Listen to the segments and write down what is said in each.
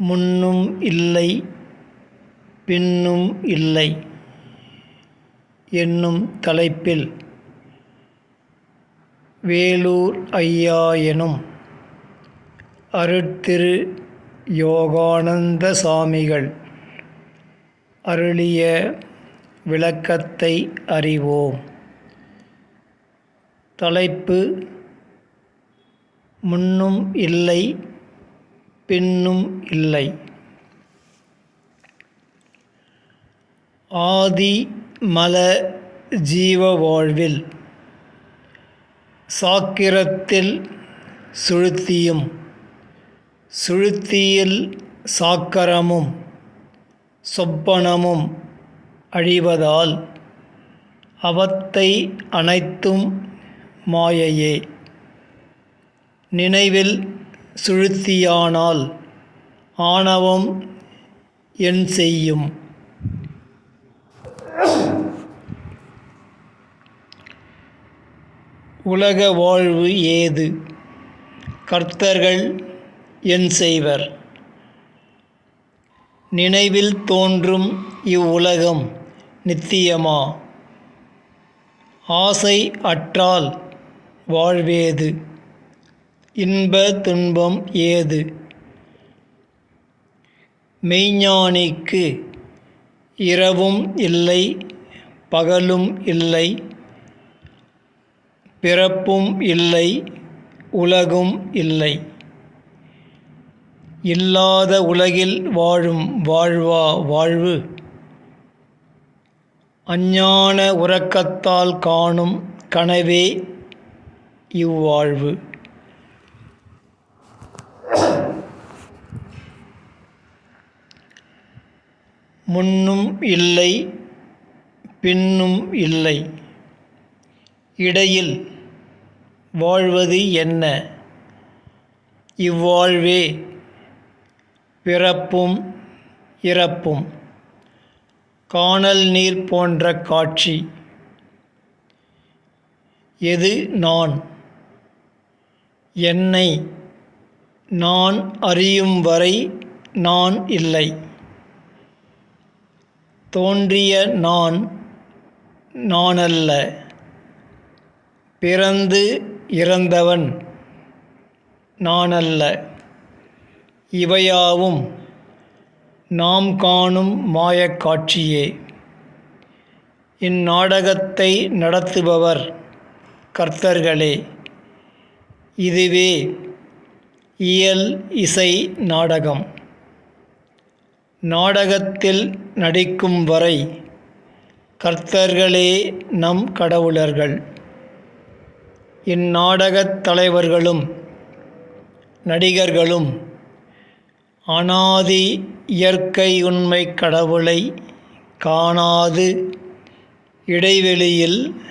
முன்னும் இல்லை பின்னும் இல்லை என்னும் தலைப்பில் வேலூர் ஐயா எனும் அருட்திரு யோகானந்த சாமிகள் அருளிய விளக்கத்தை அறிவோம். தலைப்பு முன்னும் இல்லை பின்னும் இல்லை. ஆதி மல ஜீவ வாழ்வில் சாக்கிரத்தில் சுழுத்தியும் சுழுத்தியில் சாக்கரமும் சொப்பனமும் அழிவதால் அவத்தை அனைத்தும் மாயையே. நினைவில் சுழுத்தியானால் ஆணவம் என் செய்யும். உலக வாழ்வு ஏது? கர்த்தர்கள் என் செய்வர். நினைவில் தோன்றும் இவ்வுலகம் நித்தியமா? ஆசை அற்றால் வாழ்வேது? இன்ப துன்பம் ஏது? மெய்ஞானிக்கு இரவும் இல்லை பகலும் இல்லை பிறப்பும் இல்லை உலகும் இல்லை. இல்லாத உலகில் வாழும் வாழ்வா வாழ்வு? அஞ்ஞான உறக்கத்தால் காணும் கனவே இவ்வாழ்வு. முன்னும் இல்லை பின்னும் இல்லை. இடையில் வாழ்வது என்ன? இவ்வாழ்வே பிறப்பும் இறப்பும். காணல் நீர் போன்ற காட்சி. எது நான்? என்னை நான் அறியும் வரை நான் இல்லை. தோன்றிய நான் நானல்ல. பிறந்து இறந்தவன் நானல்ல. இவையாவும் நாம் காணும் மாயக்காட்சியே இந்நாடகத்தை நடத்துபவர் கர்த்தர்களே. இதுவே இயல் இசை நாடகம். நாடகத்தில் நடிக்கும் வரை கர்த்தர்களே நம் கடவுளர்கள். இந்நாடகத் தலைவர்களும் நடிகர்களும் அனாதி இயற்கை உண்மை கடவுளை காணாது இடைவெளியில்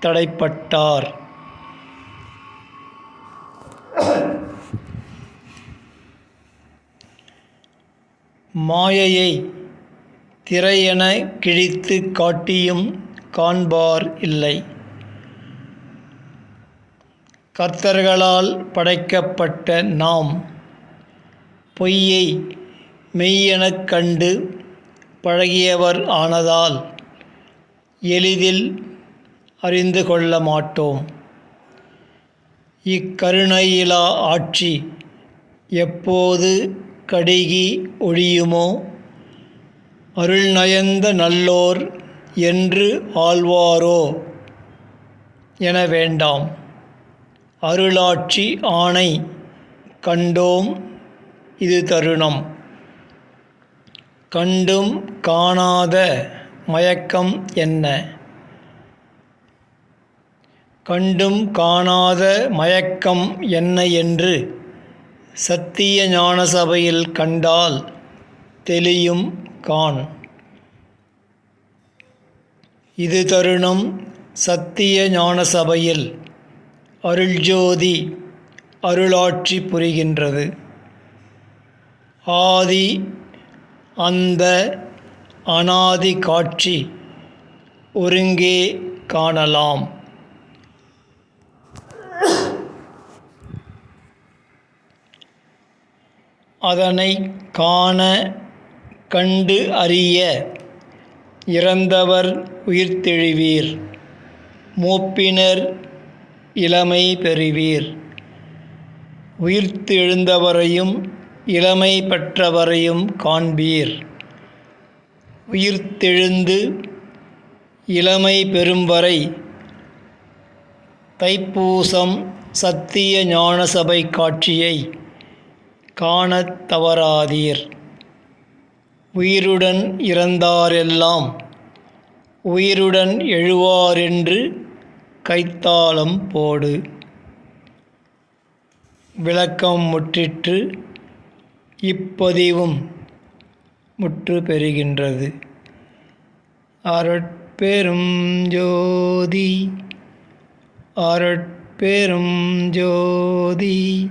தடைப்பட்டார். மாயையை திரையென கிழித்து காட்டியும் காண்பார் இல்லை. கர்த்தர்களால் படைக்கப்பட்ட நாம் பொய்யை மெய்யெனக் கண்டு பழகியவர் ஆனதால் எளிதில் அறிந்து கொள்ள மாட்டோம். இக்கருணையிலா ஆட்சி எப்போது கடிகி ஒழியுமோ? அருள் நயந்த நல்லோர் என்று ஆழ்வாரோ என வேண்டாம். அருளாட்சி ஆணை கண்டோம் இது தருணம். கண்டும் காணாத மயக்கம் என்ன? கண்டும் காணாத மயக்கம் என்ன என்று சத்திய ஞான சபையில் கண்டால் தெளியும் காண் இது தருணம் சத்திய ஞான சபையில் அருள்ஜோதி அருளாட்சி புரிகின்றது. ஆதி அந்த அனாதி காட்சி ஒருங்கே காணலாம். அதனை காண கண்டு அறிய இறந்தவர் உயிர்த்தெழுவீர். மூப்பினர் இளமை பெறுவீர். உயிர்த்தெழுந்தவரையும் இளமை பெற்றவரையும் காண்பீர். உயிர்த்தெழுந்து இளமை பெறும் வரை தைப்பூசம் சத்திய ஞான சபை காட்சியை காணத் தவறாதீர். உயிருடன் இறந்தாரெல்லாம் உயிருடன் எழுவாரென்று கைத்தாளம் போடு. விளக்கம் முற்றிற்று இப்பதிவும் முற்று பெறுகின்றது. அருட்பெரும் ஜோதி அருட்பெரும் ஜோதி